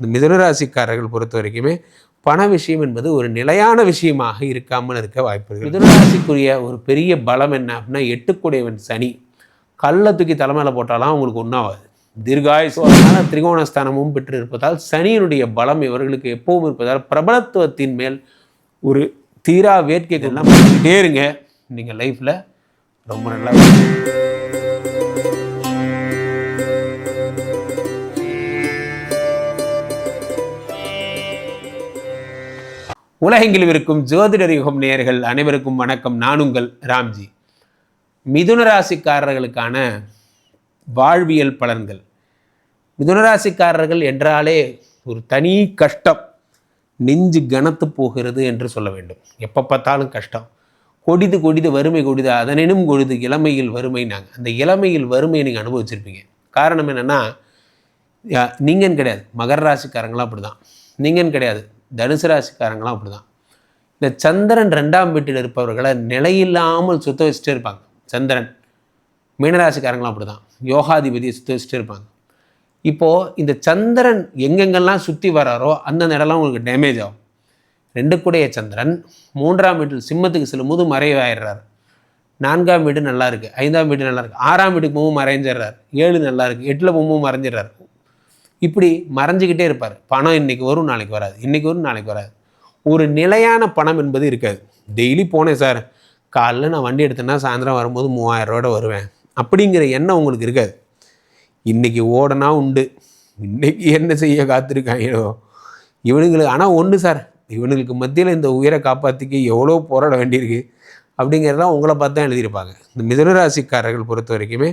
இந்த மிதுனராசிக்காரர்கள் பொறுத்த வரைக்குமே பண விஷயம் என்பது ஒரு நிலையான விஷயமாக இருக்காமல் இருக்க வாய்ப்புகள் மிதுனராசிக்குரிய ஒரு பெரிய பலம் என்ன அப்படின்னா எட்டுக்குடையவன் சனி. கல்லை தூக்கி தலைமையில் போட்டாலாம் அவங்களுக்கு ஒன்றாவாது. தீர்காயுசு அதனால் திரிகோணஸ்தானமும் பெற்று இருப்பதால் சனியினுடைய பலம் இவர்களுக்கு எப்பவும் இருப்பதால் பிரபலத்துவத்தின் மேல் ஒரு தீரா வேட்கைகள்லாம் பண்ணிக்கிட்டே இருங்க நீங்கள் லைஃப்பில் ரொம்ப நல்லா உலகெங்கிலும் இருக்கும் ஜோதிடர் யுகம் நேயர்கள் அனைவருக்கும் வணக்கம். நான் உங்கள் ராம்ஜி. மிதுன ராசிக்காரர்களுக்கான வாழ்வியல் பலன்கள். மிதுன ராசிக்காரர்கள் என்றாலே ஒரு தனி கஷ்டம். நெஞ்சு கனத்து போகிறது என்று சொல்ல வேண்டும். எப்போ பார்த்தாலும் கஷ்டம். கொடிது கொடிது வறுமை கொடிது அதனினும் கொடிது இளமையில் வறுமைனாங்க. அந்த இளமையில் வறுமையை நீங்கள் அனுபவிச்சிருப்பீங்க. காரணம் என்னென்னா நீங்கன்னு கிடையாது. மகர ராசிக்காரங்களாம் அப்படி தான் நீங்கன்னு கிடையாது. தனுசு ராசிக்காரங்களாம் அப்படி தான் இந்த சந்திரன் ரெண்டாம் வீட்டில் இருப்பவர்களை நிலையில்லாமல் சுத்த வச்சுட்டே இருப்பாங்க. சந்திரன் மீனராசிக்காரங்களாம் அப்படி தான் யோகாதிபதியை சுத்த வச்சுட்டே இருப்பாங்க. இப்போது இந்த சந்திரன் எங்கெங்கெல்லாம் சுற்றி வராரோ அந்தந்த இடம்லாம் உங்களுக்கு டேமேஜ் ஆகும். ரெண்டு கூடைய சந்திரன் மூன்றாம் வீட்டில் சிம்மத்துக்கு செல்லும்போது மறைவாயிடுறார். நான்காம் வீடு நல்லா இருக்குது ஐந்தாம் வீடு நல்லா இருக்குது ஆறாம் வீட்டுக்கு போகும் மறைஞ்சிடுறார் ஏழு நல்லா இருக்குது எட்டில் போகும் மறைஞ்சிடுறார். இப்படி மறைஞ்சிக்கிட்டே இருப்பார். பணம் இன்னைக்கு வரும் நாளைக்கு வராது. இன்னைக்கு வரும் நாளைக்கு வராது. ஒரு நிலையான பணம் என்பது இருக்காது. டெய்லி போனேன் சார். காலைல நான் வண்டி எடுத்தேன்னா சாயந்தரம் வரும்போது மூவாயிரம் ரூபாயோட வருவேன். அப்படிங்கிற எண்ணம் உங்களுக்கு இருக்காது. இன்னைக்கு ஓடனா உண்டு. இன்னைக்கு என்ன செய்ய காத்திருக்காங்களோ இவனுங்களுக்கு ஆனால் ஒன்று சார். இவனுங்களுக்கு மத்தியில் இந்த உயிரை காப்பாற்றிக்க எவ்வளோ போராட வேண்டியிருக்கு. அப்படிங்கிறதெல்லாம் உங்களை பார்த்து தான் எழுதியிருப்பாங்க. இந்த மிதனராசிக்காரர்கள் பொறுத்த வரைக்குமே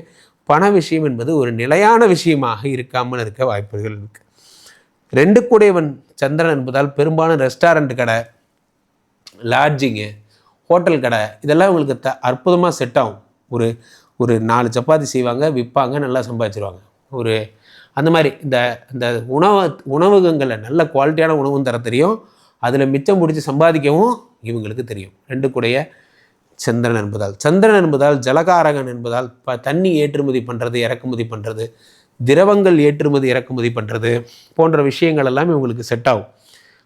பண விஷயம் என்பது ஒரு நிலையான விஷயமாக இருக்காமல் இருக்க வாய்ப்புகள் இருக்குது ரெண்டு கூடையவன் சந்திரன் என்பதால் பெரும்பாலும் ரெஸ்டாரண்ட் கடை லாட்ஜிங்கு ஹோட்டல் கடை இதெல்லாம் உங்களுக்கு த அற்புதமாக செட் ஆகும். ஒரு ஒரு நாலு சப்பாத்தி செய்வாங்க விற்பாங்க நல்லா சம்பாதிச்சிருவாங்க. ஒரு அந்த மாதிரி இந்த இந்த உணவ உணவகங்களில் நல்ல குவாலிட்டியான உணவும் தர தெரியும். அதில் மிச்சம் பிடிச்சி சம்பாதிக்கவும் இவங்களுக்கு தெரியும். ரெண்டு கூடைய சந்திரன் என்பதால். சந்திரன் என்பதால் ஜலகாரகன் என்பதால் ப தண்ணி ஏற்றுமதி பண்ணுறது இறக்குமதி பண்ணுறது திரவங்கள் ஏற்றுமதி இறக்குமதி பண்ணுறது போன்ற விஷயங்கள் எல்லாமே உங்களுக்கு செட் ஆகும்.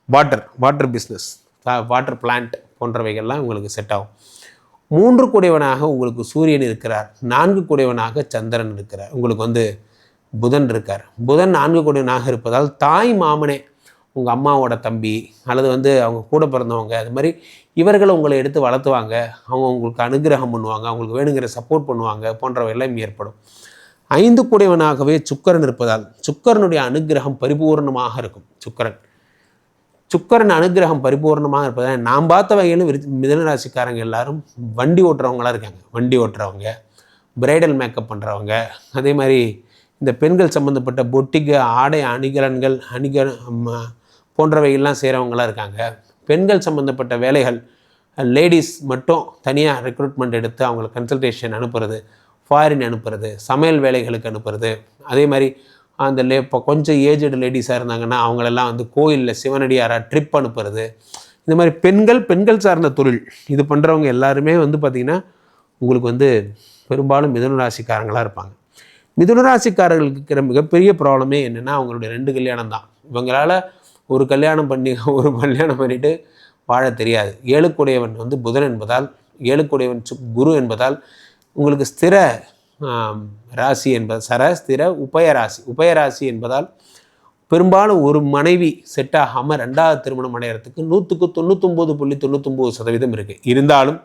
Water water business water plant போன்றவைகள்லாம் உங்களுக்கு செட் ஆகும். மூன்று கூடையவனாக உங்களுக்கு சூரியன் இருக்கிறார். நான்கு கூடையவனாக சந்திரன் இருக்கிறார். உங்களுக்கு வந்து புதன் இருக்கார். புதன் நான்கு கூடையவனாக இருப்பதால் தாய் மாமனே உங்கள் அம்மாவோட தம்பி அல்லது வந்து அவங்க கூட பிறந்தவங்க அது மாதிரி இவர்களை உங்களை எடுத்து வளர்த்துவாங்க. அவங்க உங்களுக்கு அனுகிரகம் பண்ணுவாங்க அவங்களுக்கு வேணுங்கிற சப்போர்ட் பண்ணுவாங்க போன்றவையெல்லாம் ஏற்படும். ஐந்து கூடையவனாகவே சுக்கரன் இருப்பதால் சுக்கரனுடைய அனுகிரகம் பரிபூர்ணமாக இருக்கும். சுக்கரன். சுக்கரன் அனுகிரகம் பரிபூர்ணமாக இருப்பதால் நான் பார்த்த வகையிலும் விரு மிதனராசிக்காரங்க எல்லாரும் வண்டி ஓட்டுறவங்களாக இருக்காங்க. வண்டி ஓட்டுறவங்க பிரைடல் மேக்கப் பண்ணுறவங்க அதே மாதிரி இந்த பெண்கள் சம்மந்தப்பட்ட பொட்டிக்கு ஆடை அணிகலன்கள் அணிக போன்றவைகள்லாம் செய்கிறவங்களாம் இருக்காங்க. பெண்கள் சம்மந்தப்பட்ட வேலைகள் லேடிஸ் மட்டும் தனியாக ரெக்ரூட்மெண்ட் எடுத்து அவங்களுக்கு கன்சல்டேஷன் அனுப்புறது ஃபாரின் அனுப்புறது சமையல் வேலைகளுக்கு அனுப்புறது. அதே மாதிரி அந்த லே இப்போ கொஞ்சம் ஏஜடு லேடிஸாக இருந்தாங்கன்னா அவங்களெல்லாம் வந்து கோயிலில் சிவனடியாராக ட்ரிப் அனுப்புறது. இந்த மாதிரி பெண்கள் பெண்கள் சார்ந்த தொழில் இது பண்ணுறவங்க எல்லாருமே வந்து பார்த்திங்கன்னா உங்களுக்கு வந்து பெரும்பாலும் மிதுன ராசிக்காரங்களாக இருப்பாங்க. மிதுன ராசிக்காரர்களுக்கு இருக்கிற மிகப்பெரிய ப்ராப்ளமே என்னென்னா அவங்களுடைய ரெண்டு கல்யாணம் தான் இவங்களால் ஒரு கல்யாணம் பண்ணி ஒரு கல்யாணம் பண்ணிவிட்டு வாழ தெரியாது. ஏழுக்குடையவன் வந்து புதன் என்பதால் ஏழுக்குடையவன் சு குரு என்பதால் உங்களுக்கு ஸ்திர ராசி என்பது சர ஸ்திர உபயராசி உபயராசி என்பதால் பெரும்பாலும் ஒரு மனைவி செட் ஆகாமல் ரெண்டாவது திருமணம் அடைகிறதுக்கு நூற்றுக்கு தொண்ணூத்தொம்பது புள்ளி தொண்ணூத்தொம்பது சதவீதம் இருக்குது இருந்தாலும்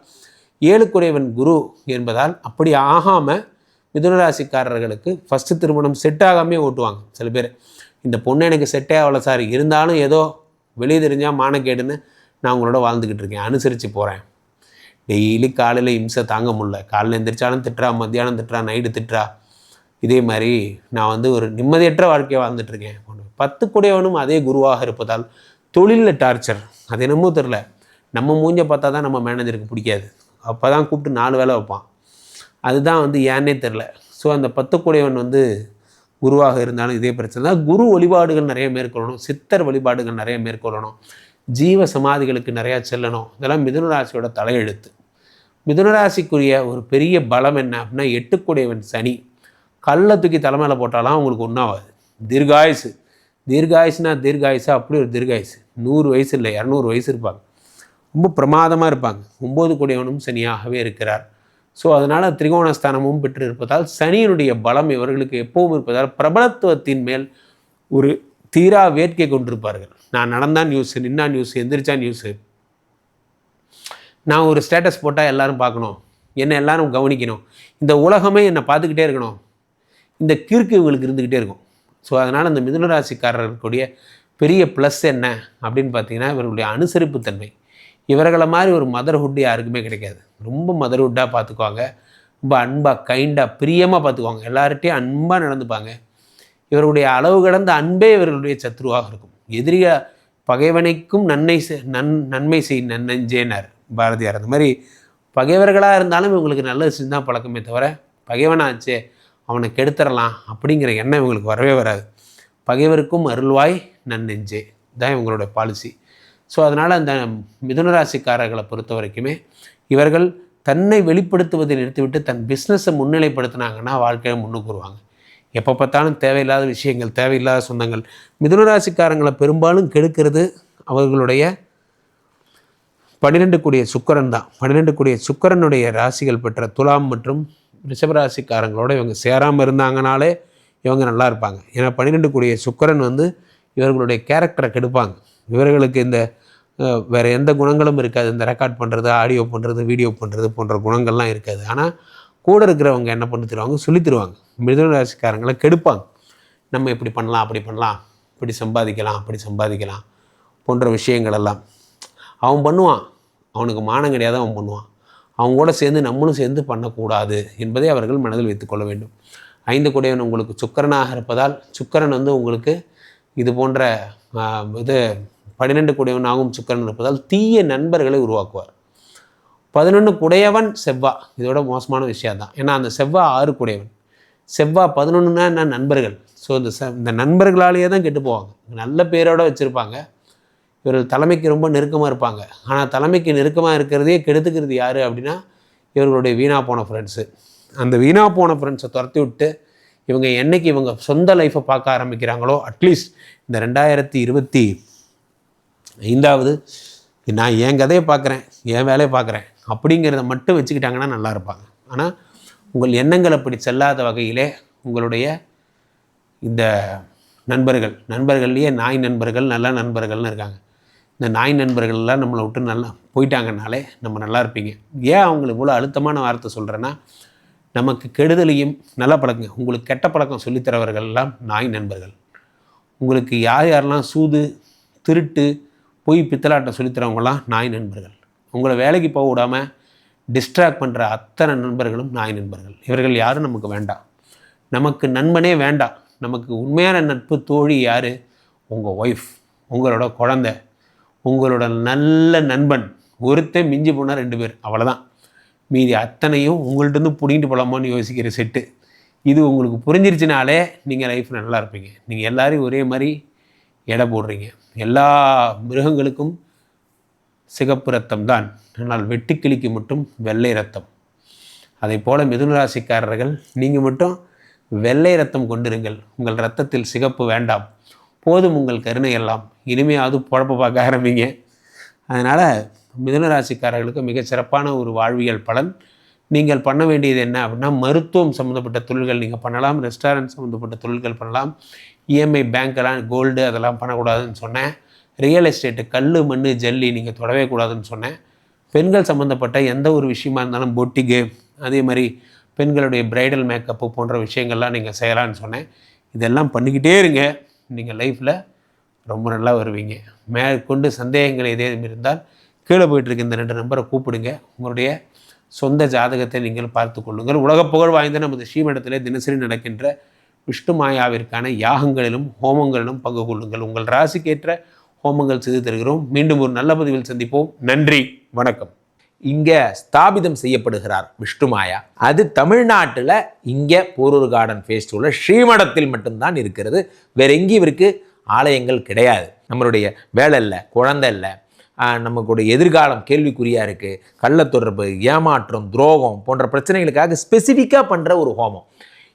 ஏழுக்குறைவன் குரு என்பதால் அப்படி ஆகாமல் மிதுனராசிக்காரர்களுக்கு ஃபஸ்ட்டு திருமணம் செட் ஆகாமே ஓட்டுவாங்க சில பேர். இந்த பொண்ணு எனக்கு செட்டே ஆகலை சார் இருந்தாலும் ஏதோ வெளியே தெரிஞ்சால் மானக்கேடுன்னு நான் உங்களோட வாழ்ந்துக்கிட்டு இருக்கேன். அனுசரித்து போகிறேன் டெய்லி காலையில் இம்சை தாங்க முடில காலையில் எந்திரிச்சாலும் திட்டுறா மத்தியானம் திட்டுறா நைட்டு திட்டுறா. இதே மாதிரி நான் வந்து ஒரு நிம்மதியற்ற வாழ்க்கையை வாழ்ந்துட்டு இருக்கேன். பத்து கூடையவனும் அதே குருவாக இருப்பதால் தொழிலில் டார்ச்சர் அது என்னமோ தெரில நம்ம மூஞ்ச பார்த்தா தான் நம்ம மேனேஜருக்கு பிடிக்காது. அப்போ தான் கூப்பிட்டு நாலு வேலை வைப்பான். அதுதான் வந்து ஏன்னே தெரில ஸோ அந்த பத்து கூடையவன் வந்து குருவாக இருந்தாலும் இதே பிரச்சனை தான். குரு வழிபாடுகள் நிறைய மேற்கொள்ளணும். சித்தர் வழிபாடுகள் நிறைய மேற்கொள்ளணும். ஜீவ சமாதிகளுக்கு நிறையா செல்லணும். இதெல்லாம் மிதுனராசியோட தலையெழுத்து. மிதுனராசிக்குரிய ஒரு பெரிய பலம் என்ன அப்படின்னா எட்டுக்கூடியவன் சனி. கல்லை தூக்கி தலைமையில் போட்டாலாம் அவங்களுக்கு ஒன்றாவது. தீர்காயுசு. தீர்காயுசுனா தீர்காயுசா? அப்படி ஒரு தீர்காயுசு. நூறு வயசு இல்லை இரநூறு வயசு இருப்பாங்க. ரொம்ப பிரமாதமாக இருப்பாங்க. ஒம்பது கூடியவனும் சனியாகவே இருக்கிறார். ஸோ அதனால் திரிகோணஸ்தானமும் பெற்று இருப்பதால் சனியினுடைய பலம் இவர்களுக்கு எப்பவும் இருப்பதால் பிரபலத்துவத்தின் மேல் ஒரு தீரா வேட்கை கொண்டிருப்பார்கள். நான் நடந்தா நியூஸ் நின்னா நியூஸ் எந்திரிச்சா நியூஸு நான் ஒரு ஸ்டேட்டஸ் போட்டால் எல்லாரும் பார்க்கணும். என்னை எல்லாரும் கவனிக்கணும். இந்த உலகமே என்னை பார்த்துக்கிட்டே இருக்கணும். இந்த கிறுக்கு இவங்களுக்கு இருந்துக்கிட்டே இருக்கும். ஸோ அதனால் அந்த மிதுனராசிக்காரர்களுடைய பெரிய ப்ளஸ் என்ன? அப்படின்னு பார்த்தீங்கன்னா இவர்களுடைய அனுசரிப்புத்தன்மை. இவர்களை மாதிரி ஒரு மதர்ஹுட் யாருக்குமே கிடைக்காது. ரொம்ப மதர்வுட்டாக பார்த்துக்குவாங்க ரொம்ப அன்பாக கைண்டாக பிரியமாக பார்த்துக்குவாங்க எல்லார்ட்டையும் அன்பாக நடந்துப்பாங்க. இவர்களுடைய அளவு கடந்த அன்பே இவர்களுடைய சத்ருவாக இருக்கும். எதிரியா பகைவனைக்கும் நன்மை செய்- நன் நன்மை செய் நன்னெஞ்சேனார் பாரதியார். அந்த மாதிரி பகைவர்களாக இருந்தாலும் இவங்களுக்கு நல்லது செஞ்சால் பழக்கமே தவிர பகைவனாச்சே அவனை கெடுத்துடலாம் அப்படிங்கிற எண்ணம் இவங்களுக்கு வரவே வராது. பகைவருக்கும் அருள்வாய் நன்னெஞ்சே தான் இவங்களோட பாலிசி ஸோ அதனால் அந்த மிதுனராசிக்காரர்களை பொறுத்த வரைக்குமே இவர்கள் தன்னை வெளிப்படுத்துவதை நிறுத்திவிட்டு தன் பிஸ்னஸை முன்னிலைப்படுத்தினாங்கன்னா வாழ்க்கையை முன்னுக்கு வருவாங்க. எப்போ பார்த்தாலும் தேவையில்லாத விஷயங்கள் தேவையில்லாத சொந்தங்கள். மிதுன ராசிக்காரங்களை பெரும்பாலும் கெடுக்கிறது அவர்களுடைய பன்னிரெண்டு கூடிய சுக்கரன் தான். பன்னிரெண்டு கூடிய சுக்கரனுடைய ராசிகள் பெற்ற துலாம் மற்றும் ரிஷபராசிக்காரங்களோட இவங்க சேராமல் இருந்தாங்கனாலே இவங்க நல்லா இருப்பாங்க. ஏன்னா பன்னிரெண்டு கூடிய சுக்கரன் வந்து இவர்களுடைய கேரக்டரை கெடுப்பாங்க. இவர்களுக்கு இந்த வேறு வேற எந்த குணங்களும் இருக்காது. இந்த ரெக்கார்ட் பண்ணுறது ஆடியோ பண்ணுறது வீடியோ பண்ணுறது போன்ற குணங்கள்லாம் இருக்காது. ஆனால் கூட இருக்கிறவங்க என்ன பண்ணி தருவாங்க? சொல்லி தருவாங்க. மிதுன ராசிக்காரங்களை கெடுப்பாங்க. நம்ம இப்படி பண்ணலாம் அப்படி பண்ணலாம். இப்படி சம்பாதிக்கலாம் அப்படி சம்பாதிக்கலாம் போன்ற விஷயங்கள் எல்லாம். அவன் பண்ணுவான். அவனுக்கு மானம் கிடையாது அவன் பண்ணுவான். அவங்க கூட சேர்ந்து நம்மளும் சேர்ந்து பண்ணக்கூடாது என்பதை அவர்கள் மனதில் வைத்துக்கொள்ள வேண்டும். ஐந்து குடையவன் உங்களுக்கு சுக்கரனாக இருப்பதால் சுக்கரன் வந்து உங்களுக்கு இது போன்ற இது பன்னிரெண்டு குடையவனாகவும் சுக்கரன் இருப்பதால் தீய நண்பர்களை உருவாக்குவார். பதினொன்று குடையவன் செவ்வா. இதோட மோசமான விஷயம் தான் ஏன்னா அந்த செவ்வா ஆறு குடையவன். செவ்வா பதினொன்றுனா என்ன? நண்பர்கள். ஸோ இந்த ச இந்த நண்பர்களாலேயே தான் கெட்டு போவாங்க. நல்ல பேரோட வச்சுருப்பாங்க. இவர்கள் தலைமைக்கு ரொம்ப நெருக்கமாக இருப்பாங்க. ஆனால் தலைமைக்கு நெருக்கமாக இருக்கிறதே கெடுத்துக்கிறது யார் அப்படின்னா இவர்களுடைய வீணா போன ஃப்ரெண்ட்ஸு அந்த வீணா போன ஃப்ரெண்ட்ஸை துரத்தி விட்டு இவங்க என்னைக்கு இவங்க சொந்த லைஃப்பை பார்க்க ஆரம்பிக்கிறாங்களோ அட்லீஸ்ட் இந்த ரெண்டாயிரத்தி இருபத்தி ஐந்தாவது நான் என் கதையை பார்க்குறேன் என் வேலையை பார்க்குறேன் அப்படிங்கிறத மட்டும் வச்சுக்கிட்டாங்கன்னா நல்லா இருப்பாங்க. ஆனால் உங்கள் எண்ணங்கள் அப்படி செல்லாத வகையிலே உங்களுடைய இந்த நண்பர்கள் நண்பர்கள்லேயே நாய் நண்பர்கள் நல்ல நண்பர்கள்னு இருக்காங்க. இந்த நாய் நண்பர்கள்லாம் நம்மளை விட்டு நல்லா போயிட்டாங்கனாலே நம்ம நல்லா இருப்பீங்க. ஏன் அவங்களுக்கு இவ்வளோ அழுத்தமான வார்த்தை சொல்கிறேன்னா நமக்கு கெடுதலையும் நல்ல பழக்கங்க. உங்களுக்கு கெட்ட பழக்கம் சொல்லித்தரவர்கள்லாம் நாய் நண்பர்கள். உங்களுக்கு யார் யாரெல்லாம் சூது திருட்டு பொய் பித்தலாட்டம் சொல்லித்தரவங்களாம் நாய் நண்பர்கள். உங்களை வேலைக்கு போக விடாமல் டிஸ்ட்ராக்ட் பண்ணுற அத்தனை நண்பர்களும் நாய் நண்பர்கள். இவர்கள் யாரும் நமக்கு வேண்டாம் நமக்கு நண்பனே வேண்டாம் நமக்கு உண்மையான நட்பு தோழி யார்? உங்கள் ஒய்ஃப் உங்களோட குழந்த உங்களோட நல்ல நண்பன். ஒருத்தன் மிஞ்சி போனால் ரெண்டு பேர். அவ்வளோதான் மீதி அத்தனையும் உங்கள்கிட்ட பிடிங்கிட்டு போகலாமான்னு யோசிக்கிற செட்டு. இது உங்களுக்கு புரிஞ்சிருச்சுனாலே நீங்கள் லைஃப்பில் நல்லா இருப்பீங்க. நீங்கள் எல்லோரையும் ஒரே மாதிரி எடை போடுறீங்க. எல்லா மிருகங்களுக்கும் சிகப்பு ரத்தம் தான். ஆனால் வெட்டுக்கிளிக்கு மட்டும் வெள்ளை ரத்தம். அதை போல மிதுன ராசிக்காரர்கள் நீங்கள் மட்டும் வெள்ளை ரத்தம் கொண்டிருங்கள். உங்கள் ரத்தத்தில் சிகப்பு வேண்டாம். போதும் உங்கள் கருணை எல்லாம் இனிமையாவது புழப்ப பார்க்க ஆரம்பிங்க. அதனால் மிதுன ராசிக்காரர்களுக்கு மிகச் சிறப்பான ஒரு வாழ்வியல் பலன். நீங்கள் பண்ண வேண்டியது என்ன அப்படின்னா மருத்துவம் சம்மந்தப்பட்ட தொழில்கள் நீங்கள் பண்ணலாம். ரெஸ்டாரண்ட் சம்மந்தப்பட்ட தொழில்கள் பண்ணலாம். இஎம்ஐ பேங்க்கெல்லாம் கோல்டு அதெல்லாம் பண்ணக்கூடாதுன்னு சொன்னேன். ரியல் எஸ்டேட்டு கல் மண் ஜல்லி நீங்கள் தொடவே கூடாதுன்னு சொன்னேன். பெண்கள் சம்மந்தப்பட்ட எந்த ஒரு விஷயமா இருந்தாலும் பொட்டிக்கு அதே மாதிரி பெண்களுடைய பிரைடல் மேக்கப்பு போன்ற விஷயங்கள்லாம் நீங்கள் செய்யலாம்னு சொன்னேன். இதெல்லாம் பண்ணிக்கிட்டே இருங்க. நீங்கள் லைஃப்பில் ரொம்ப நல்லா வருவீங்க. மேற்கொண்டு சந்தேகங்கள் ஏதேனும் இருந்தால் கீழே போயிட்டுருக்க இந்த ரெண்டு நம்பரை கூப்பிடுங்க. உங்களுடைய சொந்த ஜாதகத்தை நீங்கள் பார்த்து கொள்ளுங்கள். உலக புகழ் வாய்ந்த நமது ஸ்ரீமடத்திலே தினசரி நடக்கின்ற விஷ்ணு மாயாவிற்கான யாகங்களிலும் ஹோமங்களிலும் பங்கு கொள்ளுங்கள். உங்கள் ராசிக்கேற்ற ஹோமங்கள் செய்து தருகிறோம். மீண்டும் ஒரு நல்ல பதிவில் சந்திப்போம். நன்றி. வணக்கம். இங்கே ஸ்தாபிதம் செய்யப்படுகிறார் விஷ்ணுமாயா. அது தமிழ்நாட்டில் இங்கே போரூர் கார்டன் ஃபேஸ்டிவலில் ஸ்ரீமடத்தில் மட்டும்தான் இருக்கிறது. வேற எங்கேயும் இவருக்கு ஆலயங்கள் கிடையாது. நம்மளுடைய வேலை இல்லை குழந்தை இல்லை. நமக்குடைய எதிர்காலம் கேள்விக்குறியாக இருக்குது கள்ளத்தொடர்பு ஏமாற்றம் துரோகம் போன்ற பிரச்சனைகளுக்காக ஸ்பெசிஃபிக்காக பண்ணுற ஒரு ஹோமம்.